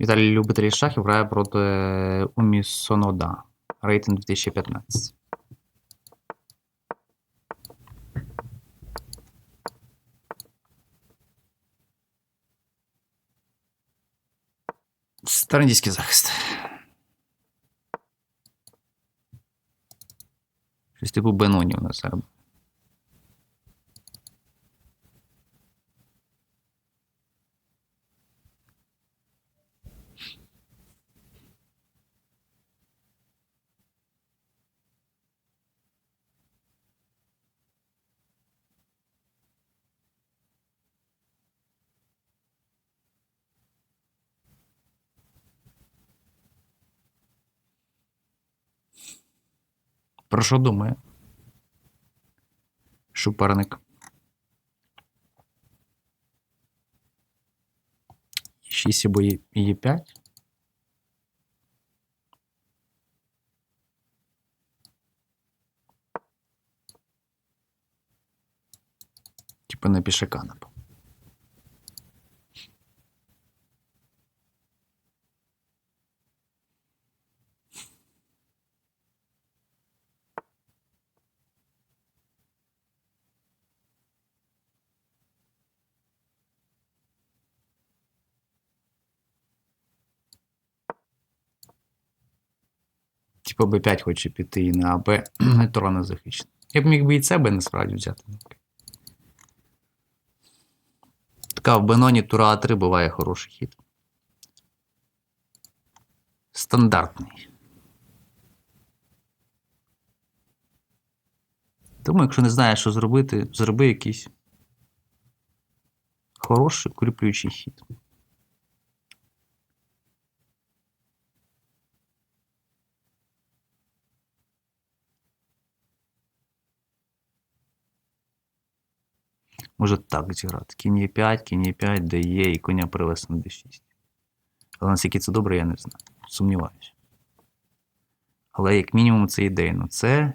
Віталій любитель шахів грає проти Умі Сонода. Рейтинг 2015. Старандійський захист. Щось типу Беноні у нас Про що думає? Шупарник. Шість або є- 5. Типа на пішака напав. Типа Б5 хоче піти і на АБ, Тура не захищена. Я б міг би і це би насправді взяти. Така в Беноні Тура А3 буває хороший хід. Стандартний. Тому, якщо не знаєш, що зробити, зроби якийсь хороший укріплюючий хід. Може так зіграти. Кінь є 5, кінь є 5, де є, і коня привести на d6. Але наскільки це добре, я не знаю. Сумніваюся. Але як мінімум це ідейно. Це.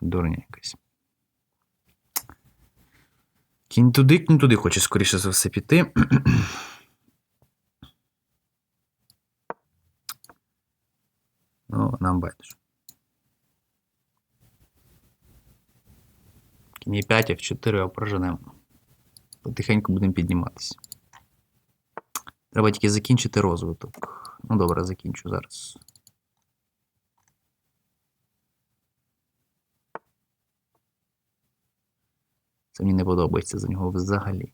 Дурня якась. Кінь туди, кінь туди хоче, скоріше за все, піти. ну, нам байдуже. Кінь 5, F4 проженемо. Потихеньку будемо підніматися. Треба тільки закінчити розвиток. Ну добре, закінчу зараз. Це мені не подобається за нього взагалі.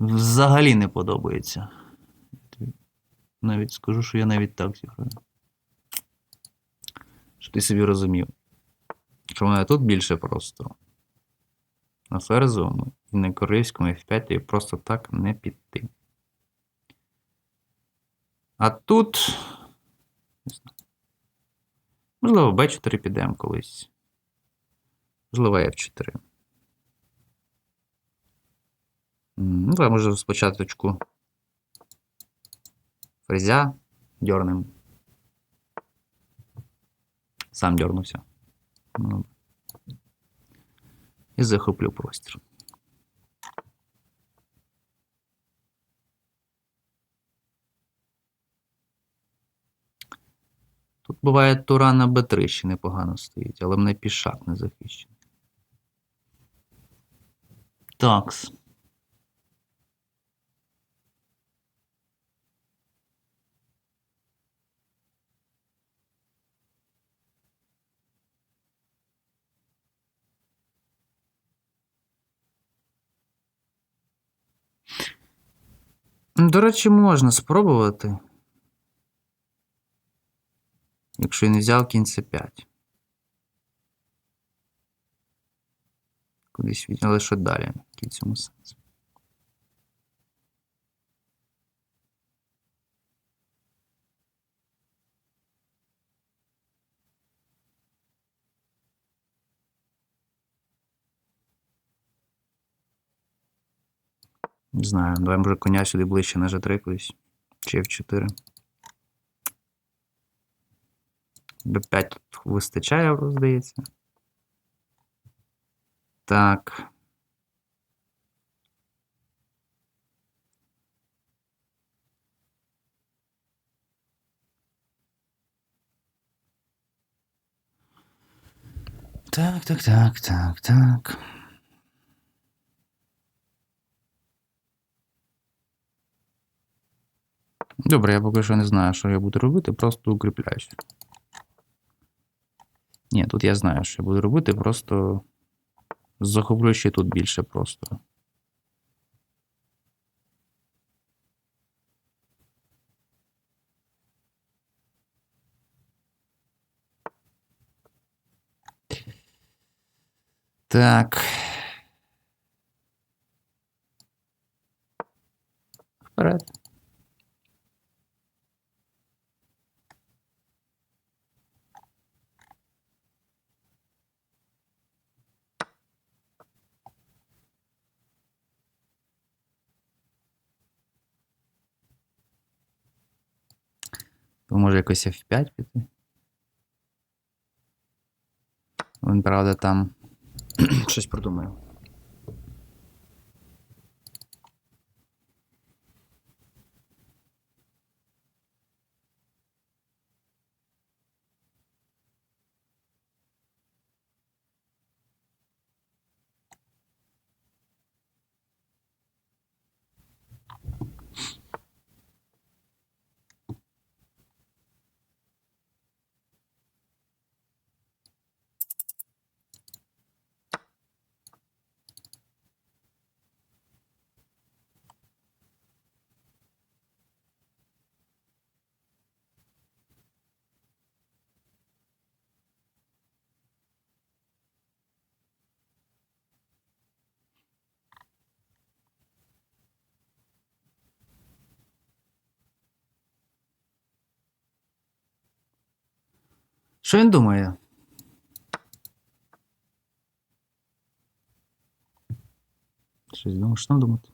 Взагалі не подобається. Навіть скажу, що я навіть так зіграю. Щоб ти собі розумів. В мене тут більше простору. На ферзовому і на корейському F5 і просто так не піти. А тут. Не знаю. Можливо, B4 підемо колись. Можливо, F4. М, Ну, давай, може, спочатку фрезя дьорнем. Сам дьорнувся. І захоплю простір. Тут буває тура на Б3 ще непогано стоїть, але мене пішак не захищений. Такс. До речі, можна спробувати. Якщо я не взяв кінь c 5. Кудись відняли що далі? В цьому сенс? Не знаю, давай може коня сюди ближче не G3 колись. Чи F4. B5 тут вистачає, здається. Так. Так, так, так, так, так. Добре, я поки що не знаю, що я буду робити, просто укріпляюсь. Ні, тут я знаю, що я буду робити, просто захоплю ще тут більше простору. Так. Вперед. То може якось F5 піти. Він, правда, там щось придумає. Що він думає? Щось думаю, що там думати?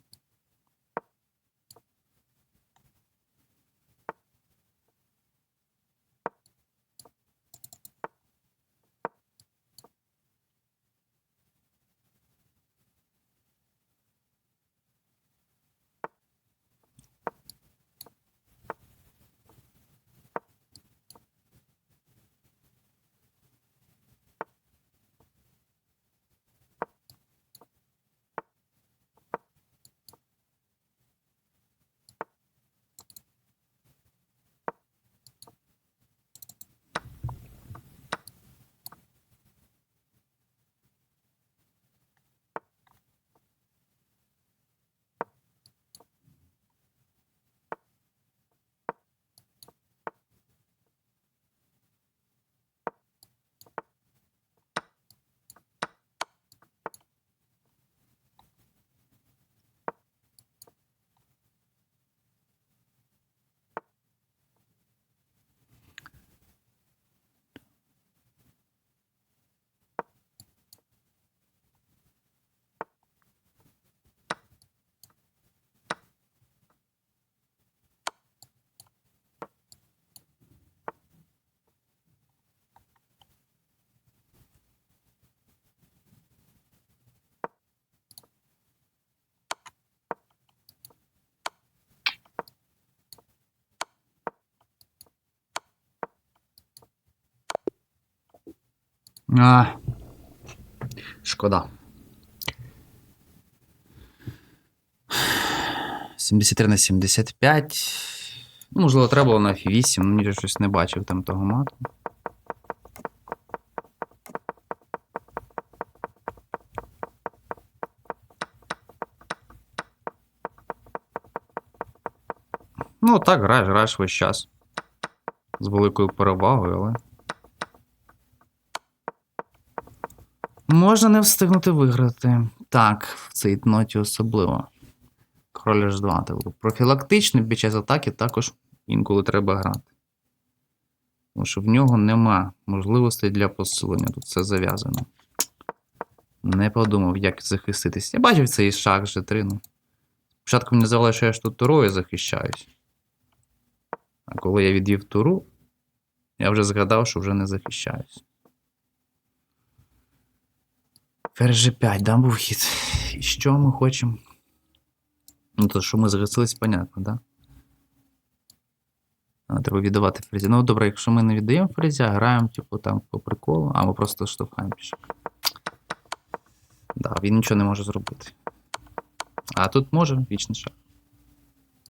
А, шкода. 73 на 75. Ну, можливо, треба було на F8, ну ніде щось не бачив там того мату. Ну, так, граєш, граєш весь час. З великою перевагою, але. Можна не встигнути виграти. Так, в цій ноті особливо. Король H2. Тобто профілактично під час атаки також інколи треба грати. Тому що в нього нема можливостей для посилення. Тут все зав'язано. Не подумав, як захиститись. Я бачив цей шах G3. Ну. Спочатку мені здавалося, що я ж тут турою захищаюсь. А коли я відвів туру, я вже згадав, що вже не захищаюсь. Ферзь G5, да, був хід. І що ми хочемо? Ну, то, що ми загасились, понятно, да? А, Треба віддавати фрезі. Ну, добре, якщо ми не віддаємо фрезі, а граємо, типу, там по приколу, або просто штовхаємо пішок. Да, він нічого не може зробити. А тут може вічний шаг.